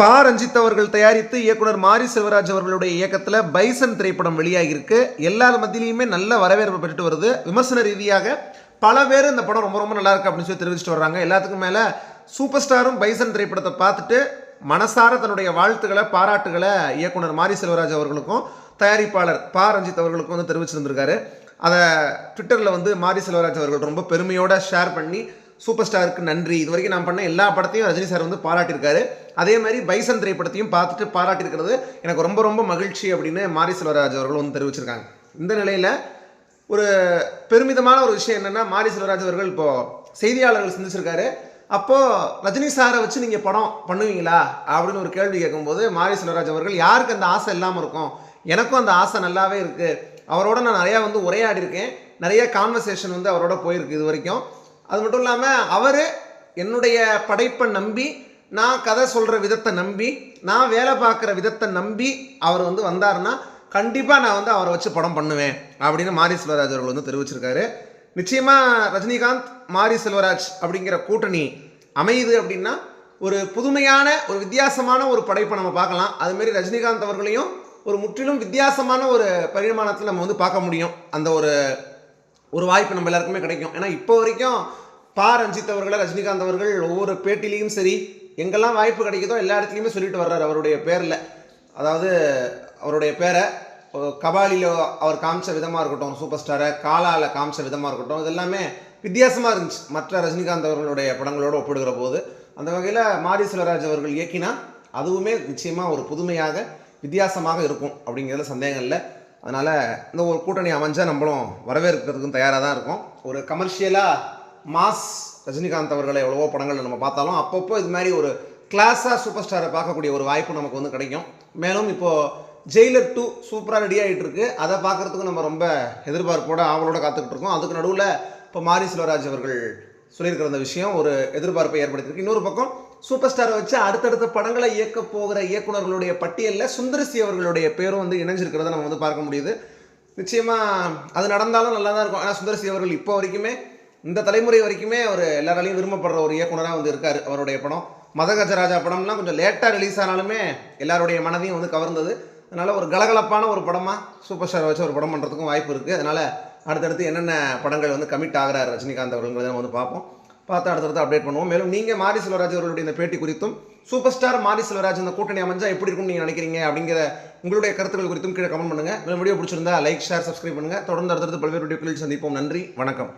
பா ரஞ்சித் அவர்கள் தயாரித்து இயக்குனர் மாரி செல்வராஜ் அவர்களுடைய இயக்கத்தில் பைசன் திரைப்படம் வெளியாகியிருக்கு. எல்லார் மத்தியிலையுமே நல்ல வரவேற்பு பெற்றுட்டு வருது. விமர்சன ரீதியாக பல பேர் இந்த படம் ரொம்ப ரொம்ப நல்லா இருக்கு அப்படின்னு சொல்லி தெரிவிச்சுட்டு வர்றாங்க. எல்லாத்துக்கும் மேலே சூப்பர் ஸ்டாரும் பைசன் திரைப்படத்தை பார்த்துட்டு மனசார தன்னுடைய வாழ்த்துக்களை பாராட்டுகளை இயக்குனர் மாரி செல்வராஜ் அவர்களுக்கும் தயாரிப்பாளர் பா ரஞ்சித் அவர்களுக்கும் வந்து தெரிவிச்சிருந்திருக்காரு. அதை ட்விட்டரில் வந்து மாரி செல்வராஜ் அவர்கள் ரொம்ப பெருமையோடு ஷேர் பண்ணி சூப்பர் ஸ்டாருக்கு நன்றி. இது வரைக்கும் நான் பண்ண எல்லா படத்தையும் ரஜினி சார் வந்து பாராட்டியிருக்காரு. அதே மாதிரி பைசன் திரைப்படத்தையும் பார்த்துட்டு பாராட்டியிருக்கிறது எனக்கு ரொம்ப ரொம்ப மகிழ்ச்சி அப்படின்னு மாரி செல்வராஜ் அவர்கள் வந்து தெரிவிச்சிருக்காங்க. இந்த நிலையில் ஒரு பெருமிதமான ஒரு விஷயம் என்னென்னா மாரி செல்வராஜ் அவர்கள் இப்போது செய்தியாளர்கள் சந்திச்சிருக்காரு. அப்போது ரஜினி சாரை வச்சு நீங்கள் படம் பண்ணுவீங்களா? அப்படின்னு ஒரு கேள்வி கேட்கும்போது மாரி செல்வராஜ் அவர்கள் யாருக்கு அந்த ஆசை இல்லாமல் இருக்கும்? எனக்கும் அந்த ஆசை நல்லாவே இருக்குது அவரோட நான் நிறையா வந்து உரையாடி இருக்கேன் நிறைய கான்வர்சேஷன் வந்து அவரோட போயிருக்கு இது வரைக்கும் அது மட்டும் இல்லாமல் அவர் என்னுடைய படைப்பை நம்பி நான் கதை சொல்கிற விதத்தை நம்பி நான் வேலை பார்க்குற விதத்தை நம்பி அவர் வந்து வந்தாருன்னா கண்டிப்பாக நான் வந்து அவரை வச்சு படம் பண்ணுவேன் அப்படின்னு மாரி செல்வராஜ் அவர்கள் வந்து தெரிவிச்சிருக்காரு. நிச்சயமாக ரஜினிகாந்த் மாரி செல்வராஜ் அப்படிங்கிற கூட்டணி அமையுது அப்படின்னா ஒரு புதுமையான ஒரு வித்தியாசமான ஒரு படைப்பை நம்ம பார்க்கலாம். அதுமாரி ரஜினிகாந்த் அவர்களையும் ஒரு முற்றிலும் வித்தியாசமான ஒரு பரிமாணத்தில் நம்ம வந்து பார்க்க முடியும். அந்த ஒரு ஒரு வாய்ப்பு நம்ம எல்லாருக்குமே கிடைக்கும். ஏன்னா இப்போ வரைக்கும் பா ரஞ்சித் அவர்களை ரஜினிகாந்த் அவர்கள் ஒவ்வொரு பேட்டிலையும் சரி எங்கெல்லாம் வாய்ப்பு கிடைக்குதோ எல்லா இடத்துலையுமே சொல்லிட்டு வர்றாரு அவருடைய பேரில். அதாவது அவருடைய பேரை கபாலியில் அவர் காமிச்ச விதமாக இருக்கட்டும் சூப்பர் ஸ்டாரை காலாவில் காமிச்ச விதமாக இருக்கட்டும் இது எல்லாமே வித்தியாசமாக இருந்துச்சு. மற்ற ரஜினிகாந்த் அவர்களுடைய படங்களோடு ஒப்பிடுகிற போது அந்த வகையில் மாரி செல்வராஜ் அவர்கள் இயக்கினா அதுவுமே நிச்சயமாக ஒரு புதுமையாக வித்தியாசமாக இருக்கும் அப்படிங்கிறதுல சந்தேகம் இல்லை. அதனால் இந்த ஒரு கூட்டணி அமைஞ்சால் நம்மளும் வரவேற்கிறதுக்கும் தயாராக தான் இருக்கும். ஒரு கமர்ஷியலாக மாஸ் ரஜினிகாந்த் அவர்களை எவ்வளவோ படங்கள் நம்ம பார்த்தாலும் அப்பப்போ இது மாதிரி ஒரு கிளாஸாக சூப்பர் ஸ்டாரை பார்க்கக்கூடிய ஒரு வாய்ப்பு நமக்கு வந்து கிடைக்கும். மேலும் இப்போது ஜெயிலர் டூ சூப்பராக ரெடி ஆகிட்டு இருக்கு. அதை பார்க்குறதுக்கு நம்ம ரொம்ப எதிர்பார்ப்போட ஆவலோட காத்துக்கிட்டு இருக்கோம். அதுக்கு நடுவில் இப்போ மாரி செல்வராஜ் அவர்கள் சொல்லியிருக்கிற அந்த விஷயம் ஒரு எதிர்பார்ப்பை ஏற்படுத்தியிருக்கு. இன்னொரு பக்கம் சூப்பர் ஸ்டாரை வச்சு அடுத்தடுத்த படங்களை இயக்க போகிற இயக்குனர்களுடைய பட்டியலில் சுந்தரசி அவர்களுடைய பேரும் வந்து இணைஞ்சிருக்கிறத நம்ம வந்து பார்க்க முடியுது. நிச்சயமாக அது நடந்தாலும் நல்லா தான் இருக்கும். ஆனால் சுந்தரசி அவர்கள் இப்போ வரைக்குமே இந்த தலைமுறை வரைக்குமே அவர் எல்லாராலையும் விரும்பப்படுற ஒரு இயக்குனராக வந்து இருக்கார் அவருடைய படம். மதகஜராஜா படம்லாம் கொஞ்சம் லேட்டாக ரிலீஸ் ஆனாலுமே எல்லாருடைய மனதையும் வந்து கவர்ந்தது. அதனால் ஒரு கலகலப்பான ஒரு படமாக சூப்பர் ஸ்டாரை வச்சு ஒரு படம் பண்ணுறதுக்கும் வாய்ப்பு இருக்குது அதனால் அடுத்தடுத்து என்னென்ன படங்கள் வந்து கமிட் ஆகிறார் ரஜினிகாந்த் அவர்கள்ங்கிறத நம்ம வந்து பார்ப்போம். பார்த்து அடுத்தடுத்து அப்டேட் பண்ணுவோம். மேலும் நீங்கள் மாரி செல்வராஜ் அவர்களுடைய இந்த பேட்டி குறித்தும் சூப்பர் ஸ்டார் மாரி செல்வராஜ் இந்த கூட்டணி அமைஞ்சா எப்படி இருக்கும்னு நீங்கள் நினைக்கிறீங்க அப்படிங்கிற உங்களுடைய கருத்துக்கள் குறித்தும் கீழே கமெண்ட் பண்ணுங்கள் மேலும் வீடியோ பிடிச்சிருந்தா லைக் ஷேர் சப்ஸ்கிரைப் பண்ணுங்கள் தொடர்ந்து அடுத்தடுத்து பல்வேறு வீடியோக்களில் சந்திப்போம். நன்றி வணக்கம்.